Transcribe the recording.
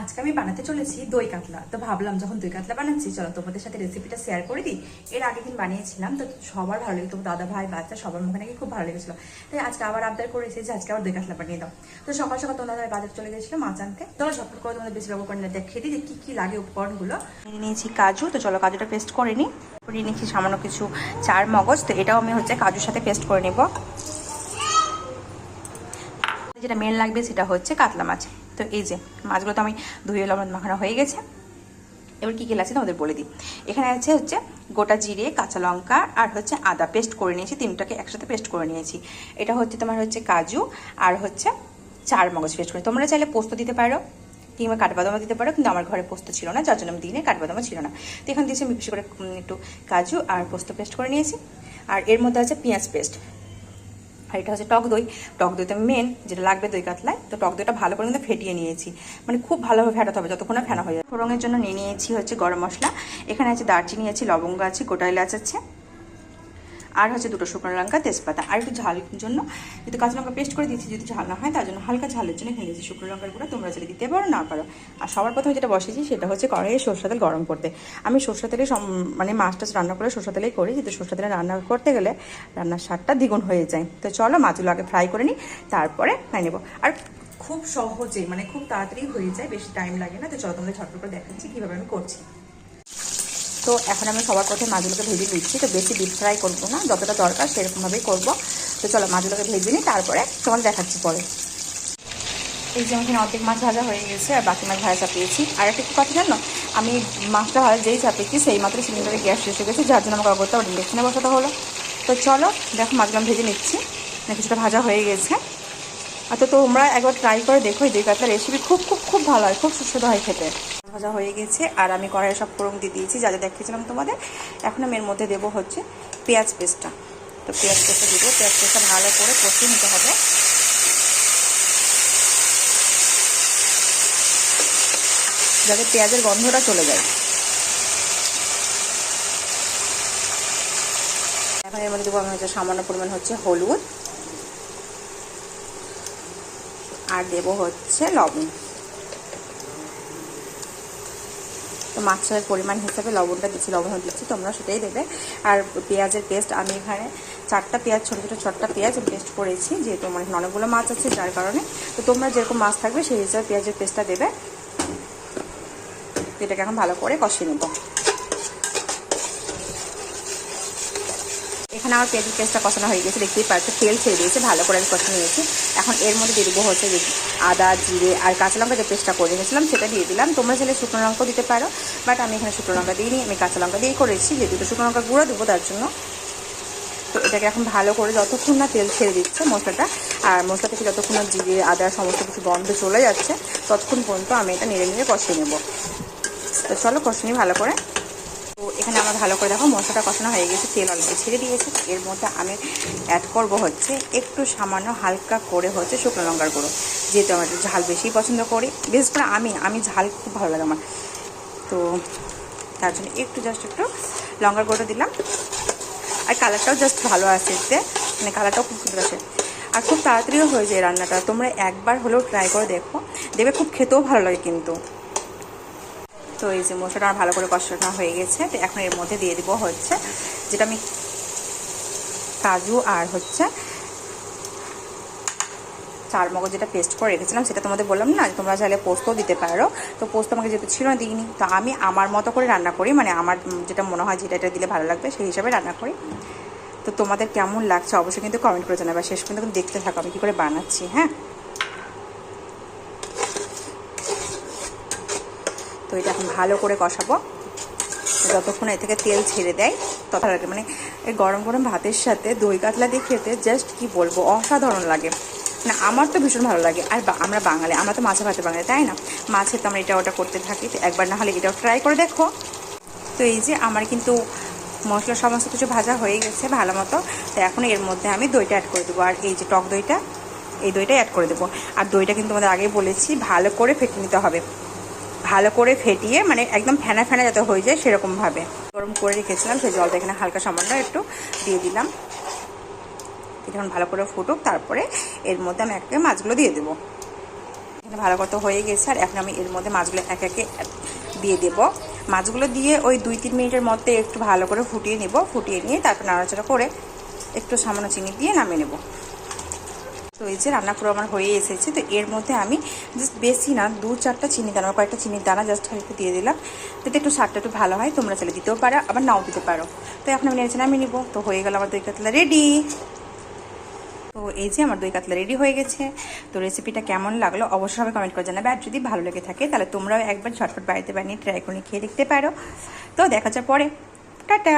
আজকে আমি বানাতে চলেছি দই কাতলা। তো ভাবলাম যখন দই কাতলা বানাচ্ছি, চলো তোমাদের সাথে রেসিপিটা শেয়ার করে দিই। এর আগের দিন বানিয়েছিলাম, তো সবার ভালো লেগেছে। তোমার দাদা ভাই, বাচ্চা সবার মুখে নাকি খুব ভালো লেগেছিল। তাই আজকে আবার আবদার করেছি যে আজকে আবার দই কাতলা বানিয়ে দাও। তো সকাল সকাল তোমার দাদা বাজার চলে গেছিল মাছ আনতে। তোমরা ঝটপট করে তোমাদের বেশি করে দেখিয়ে দিই যে কী কী লাগে উপকরণগুলো। নিয়ে নিয়েছি কাজু, তো চলো কাজুটা পেস্ট করে নিই। করে নিয়েছি সামান্য কিছু চার মগজ, তো এটাও আমি হচ্ছে কাজুর সাথে পেস্ট করে নেব। যেটা মেন লাগবে সেটা হচ্ছে কাতলা মাছ। তো এই যে, মাছগুলো তো আমি ধুয়ে লবণ মাখানো হয়ে গেছে। এবার কী কী লাগছে তোমাদের বলে দিই। এখানে আছে হচ্ছে গোটা জিরে, কাঁচা লঙ্কা আর হচ্ছে আদা পেস্ট করে নিয়েছি, তিনটাকে একসাথে পেস্ট করে নিয়েছি। এটা হচ্ছে তোমার হচ্ছে কাজু আর হচ্ছে চার মগজ পেস্ট করে। তোমরা চাইলে পোস্ত দিতে পারো কিংবা কাঠবাদামও দিতে পারো, কিন্তু আমার ঘরে পোস্ত ছিল না, যার জন্য আমি দিনে কাঠবাদামও ছিল না। তো এখানে দিয়েছি আমি বেশি করে একটু কাজু আর পোস্ত পেস্ট করে নিয়েছি। আর এর মধ্যে আছে পেঁয়াজ পেস্ট। আর এটা হচ্ছে টক দই। টক দইটা মেন যেটা লাগবে দই কাতলায়। তো টক দইটা ভালো করে কিন্তু ফেটিয়ে নিয়েছি। মানে খুব ভালোভাবে ফেটাতে হবে, যতক্ষণ না ফেনা হয়ে যায় ফোড়নের জন্য নিয়ে নিয়েছি হচ্ছে গরম মশলা। এখানে আছে দারচিনি আছে, লবঙ্গ আছে, গোটা এলাচ আছে। আর হচ্ছে দুটো শুকনো লঙ্কা, তেজপাতা। আর একটু ঝালের জন্য যেহেতু কাঁচা লঙ্কা পেস্ট করে দিয়েছি, যদি ঝাল না হয়, তার জন্য হালকা ঝালের জন্য এখানে দিয়েছি শুকনো লঙ্কার গুঁড়ো। তোমরা যদি দিতে পারো না পারো। আর সবার প্রথমে যেটা বসেছি সেটা হচ্ছে কড়াইয়ে সরষা তেল গরম করতে। আমি সরষা তেলে মানে মাছ টাছ রান্না করে সরষা তেলেই করি। যেহেতু সরষা তেলে রান্না করতে গেলে রান্নার স্বাদটা দ্বিগুণ হয়ে যায়। তো চলো মাছগুলো আগে ফ্রাই করে নিই, তারপরে খাই নেব। আর খুব সহজে মানে খুব তাড়াতাড়ি হয়ে যায়, বেশি টাইম লাগে না। তো চলো তোমাদের ঝটপট করে দেখাচ্ছি কীভাবে আমি করছি। তো এখন আমি সবার প্রথমে মাছগুলোকে ভেজে নিচ্ছি। তো বেশি ডিপ ফ্রাই করব না, যতটা দরকার সেরকমভাবেই করব। তো চলো মাছগুলোকে ভেজে নিই, তারপরে তোমার দেখাচ্ছি পরে। এই যে এখানে অর্ধেক মাছ ভাজা হয়ে গেছে, আর বাকি মাছ ভাজা চাপিয়েছি। আর একটা কথা জানো? আমি মাছটা ভাজা যেই চাপিয়েছি, সেই মাত্র সিলিন্ডারে গ্যাস শেষ হয়ে গেছে, যার জন্য আমাকে অগত্যা ইন্ডাকশনে বসাতে হলো। তো চলো, দেখো মাছগুলো ভেজে নিচ্ছি। না কিছুটা ভাজা হয়ে গেছে। আর তো তোমরা একবার ট্রাই করে দেখো, এই দুই রেসিপি খুব খুব খুব ভালো হয়, খুব সুস্বাদু হয় খেতে। ভাজা হয়ে গেছে। আর আমি কড়াইয়ে সব ফোড়ন দিয়ে দিয়েছি, যা যা দেখিয়েছিলাম তোমাদের। এখন আমি এর মধ্যে দেবো হচ্ছে পেঁয়াজ পেস্টটা। তো পেঁয়াজ পেস্টটা দেবো। পেঁয়াজ পেস্টটা ভালো করে কষিয়ে নিতে হবে। যাতে পেঁয়াজের গন্ধটা চলে যায়। এখন এর মধ্যে দেবো আমি হচ্ছে সামান্য পরিমাণ হচ্ছে হলুদ। আর দেবো হচ্ছে লবণ। তো মাছের পরিমাণ হিসাবে লবণটা দিচ্ছি, লবণ দিচ্ছি, তোমরা সেটাই দেবে। আর পেঁয়াজের পেস্ট আমি এখানে চারটা পেঁয়াজ, ছোটো ছোটো চারটা পেঁয়াজ পেস্ট করেছি, যেহেতু আমার অনেকগুলো মাছ আছে, যার কারণে। তো তোমরা যেরকম মাছ থাকবে, সেই হিসাবে পেঁয়াজের পেস্টটা দেবে। এটাকে এখন ভালো করে কষিয়ে নেব। এখানে আমার পেঁয়াজের পেস্টটা কষানো হয়ে গেছে, দেখতেই পাচ্ছি, তেল ছেড়ে দিয়েছে, ভালো করে আমি কষিয়ে নিয়েছি। এখন এর মধ্যে দিয়ে দেবো হচ্ছে আদা, জিরে আর কাঁচা লঙ্কা যে পেস্টটা করে রেখেছিলাম, সেটা দিয়ে দিলাম। তোমরা চাইলে শুকনো লঙ্কাও দিতে পারো বাট আমি এখানে শুকনো লঙ্কা দিইনি, আমি কাঁচা লঙ্কা দিয়েই করেছি। যে দুটো শুকনো লঙ্কা গুঁড়ো দেবো তার জন্য। তো এটাকে এখন ভালো করে যতক্ষণ না তেল ছেড়ে দিচ্ছে মশলাটা, আর মশলা থেকে যতক্ষণ না জিরে, আদা, সমস্ত কিছু গন্ধ চলে যাচ্ছে, ততক্ষণ পর্যন্ত আমি এটা নেড়ে নেড়ে কষিয়ে নেব। তো চলো কষে নিই ভালো করে। তো এখানে আমার ভালো করে দেখো, মশলাটা কষানো হয়ে গেছে, তেল অল্প ছেড়ে দিয়েছে। এর মধ্যে আমি অ্যাড করব হচ্ছে একটু সামান্য হালকা করে হচ্ছে শুকনো লঙ্কার গুঁড়ো, যেহেতু আমার ঝাল বেশি পছন্দ করি। বিশেষ করে আমি আমি ঝাল খুব ভালো লাগে আমার। তো তার জন্য একটু জাস্ট একটু লঙ্কার গুঁড়োটা দিলাম। আর কালারটাও জাস্ট ভালো আসে এতে মানে কালারটাও খুব সুন্দর আসে আর খুব তাড়াতাড়িও হয়ে যায় রান্নাটা, তোমরা একবার হলেও ট্রাই করে দেখো। দেখবে খুব খেতেও ভালো লাগে কিন্তু। তো এই যে মশলাটা আমার ভালো করে কষানো হয়ে গেছে। তো এখন এর মধ্যে দিয়ে দিব হচ্ছে যেটা আমি কাজু আর হচ্ছে চার মগজ যেটা পেস্ট করে রেখেছিলাম, সেটা তোমাদের বললাম না তোমরা চাইলে পোস্তও দিতে পারো। তো পোস্ত আমাকে যেহেতু ছিল না, দিইনি। তো আমি আমার মতো করে রান্না করি মানে আমার যেটা মনে হয় যেটা এটা দিলে ভালো লাগবে সেই হিসাবে রান্না করি। তো তোমাদের কেমন লাগছে অবশ্যই কিন্তু কমেন্ট করে জানাবে। শেষ পর্যন্ত দেখতে থাকো, আমি কী করে বানাচ্ছি হ্যাঁ? তো এটা এখন ভালো করে কষাবো। যতক্ষণ এ থেকে তেল ছেড়ে দেয়, তত লাগে। মানে এই গরম গরম ভাতের সাথে দই কাতলা দিয়ে খেতে জাস্ট কি বলব, অসাধারণ লাগে। না আমার তো ভীষণ ভালো লাগে। আর আমরা বাঙালি, আমরা তো মাছে ভাতে বাঙালি, তাই না? মাছে তো আমরা এটা ওটা করতে থাকি, তো একবার না হলে এটাও ট্রাই করে দেখো। তো এই যে আমার কিন্তু মশলা সমস্ত কিছু ভাজা হয়ে গেছে ভালো মতো। তো এখন এর মধ্যে আমি দইটা অ্যাড করে দেবো। আর এই যে টক দইটা, এই দইটা অ্যাড করে দেবো। আর দইটা কিন্তু আমাদের আগেই বলেছি, ভালো করে ফেটে নিতে হবে। ভালো করে ফেটিয়ে মানে একদম ফেনা ফেনা যাতে হয়ে যায় সেরকমভাবে। গরম করে রেখেছিলাম, সেই জলটা এখানে হালকা সামান্য একটু দিয়ে দিলাম। যখন ভালো করে ফুটুক, তারপরে এর মধ্যে আমি একটা মাছগুলো দিয়ে দেবো। এখানে ভালো কথা হয়ে গেছে, আর এখন আমি এর মধ্যে মাছগুলো এক একে দিয়ে দেব। মাছগুলো দিয়ে ওই দুই তিন মিনিটের মধ্যে একটু ভালো করে ফুটিয়ে নেব। ফুটিয়ে নিয়ে তারপর নাড়াচাড়া করে একটু সামান্য চিনি দিয়ে নামিয়ে নেব। তো এই যে রান্না পুরো আমার হয়ে এসেছে, তো এর মধ্যে আমি জাস্ট বেশি না, দু চারটা চিনি দানা কয়েকটা চিনির দানা জাস্ট একটু দিয়ে দিলাম, যাতে একটু স্বাদটা একটু ভালো হয়, তোমরা চাইলে দিতেও পারো, আবার নাও দিতে পারো। তো এখন আমি নেড়েছে আমি নিবো, তো হয়ে গেল আমার দই কাতলা রেডি তো এই যে আমার দই কাতলা রেডি হয়ে গেছে, তো রেসিপিটা কেমন লাগল অবশ্যই কমেন্ট করে জানাবে, আর যদি ভালো লেগে থাকে তাহলে তোমরাও একবার ঝটফট বাড়িতে বানিয়ে ট্রাই করে খেয়ে দেখতে পারো। তো দেখা যায় পরে, টাটা!